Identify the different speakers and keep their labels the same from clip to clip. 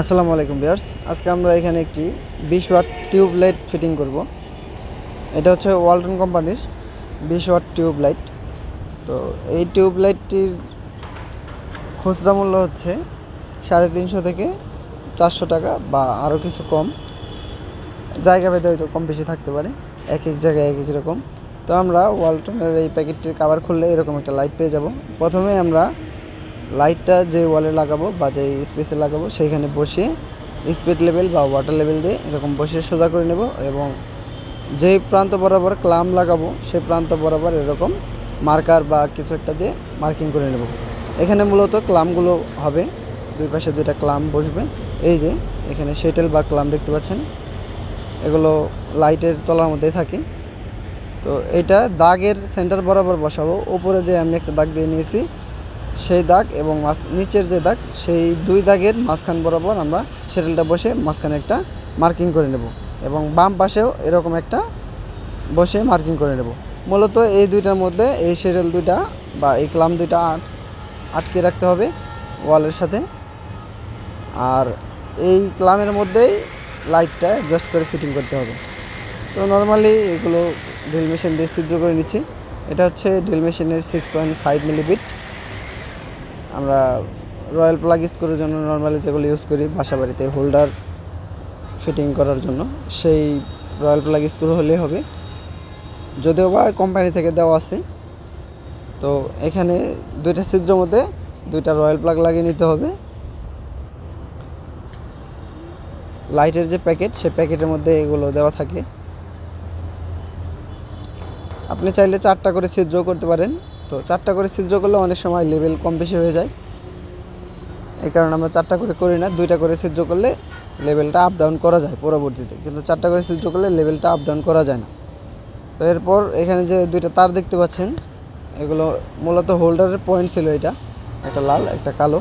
Speaker 1: আসসালামু আলাইকুম বিয়ার্স আজকে আমরা এখানে একটি বিশ ওয়াট টিউব লাইট ফিটিং করব। এটা হচ্ছে ওয়ালটন কোম্পানির বিশ ওয়াট টিউব লাইট তো এই টিউব লাইটটির খুচরা মূল্য হচ্ছে সাড়ে তিনশো থেকে চারশো টাকা বা আরও কিছু কম। জায়গা ভেদে হয়তো কম বেশি থাকতে পারে, এক এক জায়গায় এক এক রকম। তো আমরা ওয়ালটনের এই প্যাকেটটির কাভার খুললে এরকম একটা লাইট পেয়ে যাব। প্রথমে আমরা লাইটটা যে ওয়ালে লাগাবো বা যে স্পেসে লাগাবো, সেইখানে বসিয়ে স্পিড লেভেল বা ওয়াটার লেভেল দিয়ে এরকম বসিয়ে সোজা করে নেব এবং যেই প্রান্ত বরাবর ক্লাম লাগাবো, সেই প্রান্ত বরাবর এরকম মার্কার বা কিছু একটা দিয়ে মার্কিং করে নেব। এখানে মূলত ক্লামগুলো হবে, দুই পাশে দুইটা ক্লাম বসবে। এই যে, এখানে শেটেল বা ক্লাম দেখতে পাচ্ছেন। এগুলো লাইটের তলার মধ্যেই থাকে। তো এটা দাগের সেন্টার বরাবর বসাবো। ওপরে যে আমি একটা দাগ দিয়ে নিয়েছি সেই দাগ এবং মাছ নিচের যে দাগ, সেই দুই দাগের মাঝখান বরাবর আমরা সেটেলটা বসে মাঝখানে একটা মার্কিং করে নেব এবং বাম পাশেও এরকম একটা বসে মার্কিং করে নেব। মূলত এই দুইটার মধ্যে এই সেটেল দুইটা বা এই ক্লাম দুইটা আটকে রাখতে হবে ওয়ালের সাথে। আর এই ক্লামের মধ্যেই লাইটটা অ্যাডজাস্ট করে ফিটিং করতে হবে। তো নর্মালি এগুলো ড্রিল মেশিন দিয়ে ছিদ্র করে নিচ্ছি। এটা হচ্ছে ড্রিল মেশিনের সিক্স পয়েন্ট ফাইভ মিলিবিট আমরা রয়্যাল প্লাগ স্ক্রুর জন্য নর্মালি যেগুলো ইউজ করি বাসা বাড়িতে হোল্ডার ফিটিং করার জন্য, সেই রয়্যাল প্লাগ স্ক্রু হলেই হবে। যদিও বা কোম্পানি থেকে দেওয়া আছে, তো এখানে দুইটা ছিদ্র মধ্যে দুইটা রয়্যাল প্লাগ লাগিয়ে নিতে হবে। লাইটের যে প্যাকেট সেই প্যাকেটের মধ্যে এগুলো দেওয়া থাকে। আপনি চাইলে চারটা করে ছিদ্র করতে পারেন। তো চারটা করে ছিদ্র করলে অনেক সময় লেভেল কম বেশি হয়ে যায়। এই কারণে আমরা চারটা করে করি না, দুইটা করে ছিদ্র করলে লেভেলটা আপ ডাউন করা যায় পরবর্তীতে। কিন্তু চারটা করে ছিদ্র করলে লেভেলটা আপ ডাউন করা যায় না। তো এরপর এখানে যে দুইটা তার দেখতে পাচ্ছেন, এগুলো মূলত হোল্ডারের পয়েন্ট ছিল এটা, একটা লাল, একটা কালো।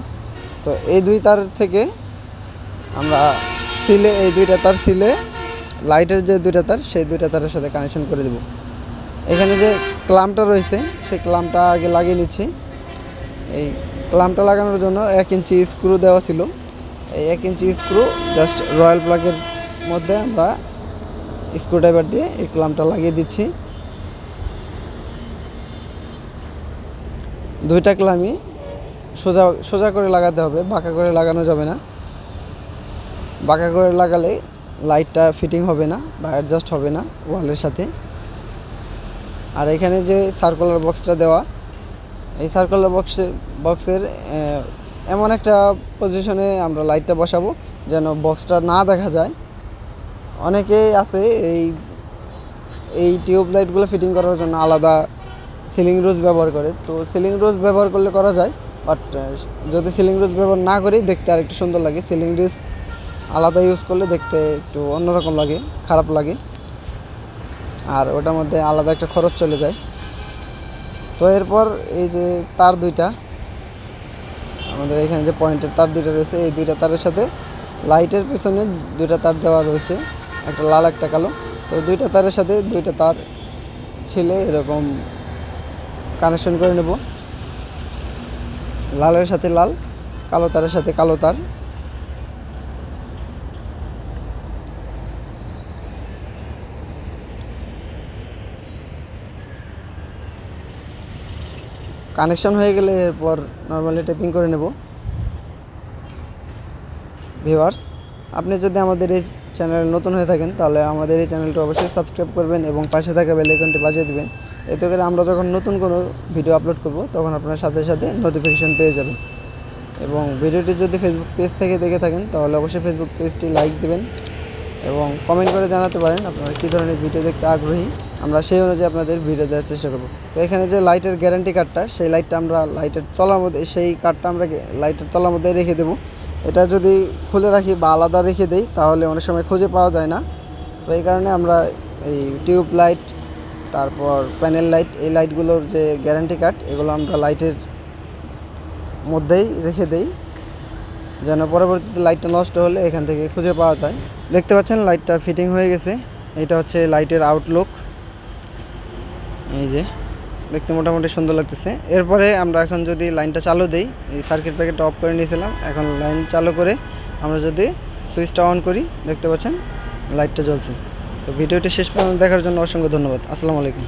Speaker 1: তো এই দুই তার থেকে আমরা সিলে এই দুইটা তার সিলে লাইটের যে দুইটা তার, সেই দুইটা তারের সাথে কানেকশন করে দেবো। এখানে যে ক্লামটা রয়েছে, সেই ক্লামটা আগে লাগিয়ে নিচ্ছি। এই ক্লামটা লাগানোর জন্য এক ইঞ্চি স্ক্রু দেওয়া ছিল। এই এক ইঞ্চি স্ক্রু জাস্ট রয়্যাল প্লাগের মধ্যে আমরা স্ক্রু ড্রাইভার দিয়ে এই ক্লামটা লাগিয়ে দিচ্ছি। দুইটা ক্লামই সোজা সোজা করে লাগাতে হবে, বাঁকা করে লাগানো যাবে না। বাঁকা করে লাগালে লাইটটা ফিটিং হবে না বা অ্যাডজাস্ট হবে না ওয়ালের সাথে। আর এখানে যে সার্কুলার বক্সটা দেওয়া, এই সার্কুলার বক্সে বক্সের এমন একটা পজিশনে আমরা লাইটটা বসাবো, যেন বক্সটা না দেখা যায়। অনেকেই আছে এই এই টিউব লাইটগুলো ফিটিং করার জন্য আলাদা সিলিং রোজ ব্যবহার করে। তো সিলিং রোজ ব্যবহার করলে করা যায় বাট যদি সিলিং রোজ ব্যবহার না করি, দেখতে আর একটু সুন্দর লাগে। সিলিং রোজ আলাদা ইউজ করলে দেখতে একটু অন্যরকম লাগে, খারাপ লাগে। আর ওটার মধ্যে আলাদা একটা খরচ চলে যায়। তো এরপর এই যে তার দুইটা, আমাদের এখানে যে পয়েন্টের তার দুইটা রয়েছে, এই দুইটা তারের সাথে লাইটের পেছনে দুইটা তার দেওয়া রয়েছে, একটা লাল, একটা কালো। তো দুইটা তারের সাথে দুইটা তার ছিলে এরকম কানেকশন করে নেব। লালের সাথে লাল, কালো তারের সাথে কালো তার। কানেকশন হয়ে গেলে এরপর নর্মালি টেপিং করে নেব। ভিউয়ার্স আপনি যদি আমাদের এই চ্যানেল নতুন হয়ে থাকেন, তাহলে আমাদের এই চ্যানেলটি অবশ্যই সাবস্ক্রাইব করবেন এবং পাশে থাকা বেল আইকনটি বাজিয়ে দেবেন। এতে করে আমরা যখন নতুন কোনো ভিডিও আপলোড করব, তখন আপনার সাথে সাথে নোটিফিকেশন পেয়ে যাবেন এবং ভিডিওটি যদি ফেসবুক পেজ থেকে দেখে থাকেন, তাহলে অবশ্যই ফেসবুক পেজটি লাইক দেবেন। এবং কমেন্ট করে জানাতে পারেন আপনারা কী ধরনের ভিডিও দেখতে আগ্রহী। আমরা সেই অনুযায়ী আপনাদের ভিডিও দেওয়ার চেষ্টা করব। তো এখানে যে লাইটের গ্যারান্টি কার্ডটা সেই লাইটটা আমরা লাইটের তলার মধ্যে, সেই কার্ডটা আমরা লাইটের তলার মধ্যে রেখে দেবো। এটা যদি খুলে রাখি বা আলাদা রেখে দেই, তাহলে অনেক সময় খুঁজে পাওয়া যায় না। তো এই কারণে আমরা এই টিউব লাইট তারপর প্যানেল লাইট এই লাইটগুলোর যে গ্যারান্টি কার্ড এগুলো আমরা লাইটের মধ্যেই রেখে দেই। যেন পরবর্তীতে লাইটটা নষ্ট হলে এখান থেকে খুঁজে পাওয়া যায়। দেখতে পাচ্ছেন লাইটটা ফিটিং হয়ে গেছে। এটা হচ্ছে লাইটের আউটলুক এই যে, দেখতে মোটামুটি সুন্দর লাগতেছে। এরপরে আমরা এখন যদি লাইনটা চালু দিই, এই সার্কিট প্যাকেটটা অফ করে নিয়েছিলাম। এখন লাইন চালু করে আমরা যদি সুইচটা অন করি, দেখতে পাচ্ছেন লাইটটা জ্বলছে। তো ভিডিওটি শেষ পর্যন্ত দেখার জন্য অসংখ্য ধন্যবাদ। আসসালামু আলাইকুম।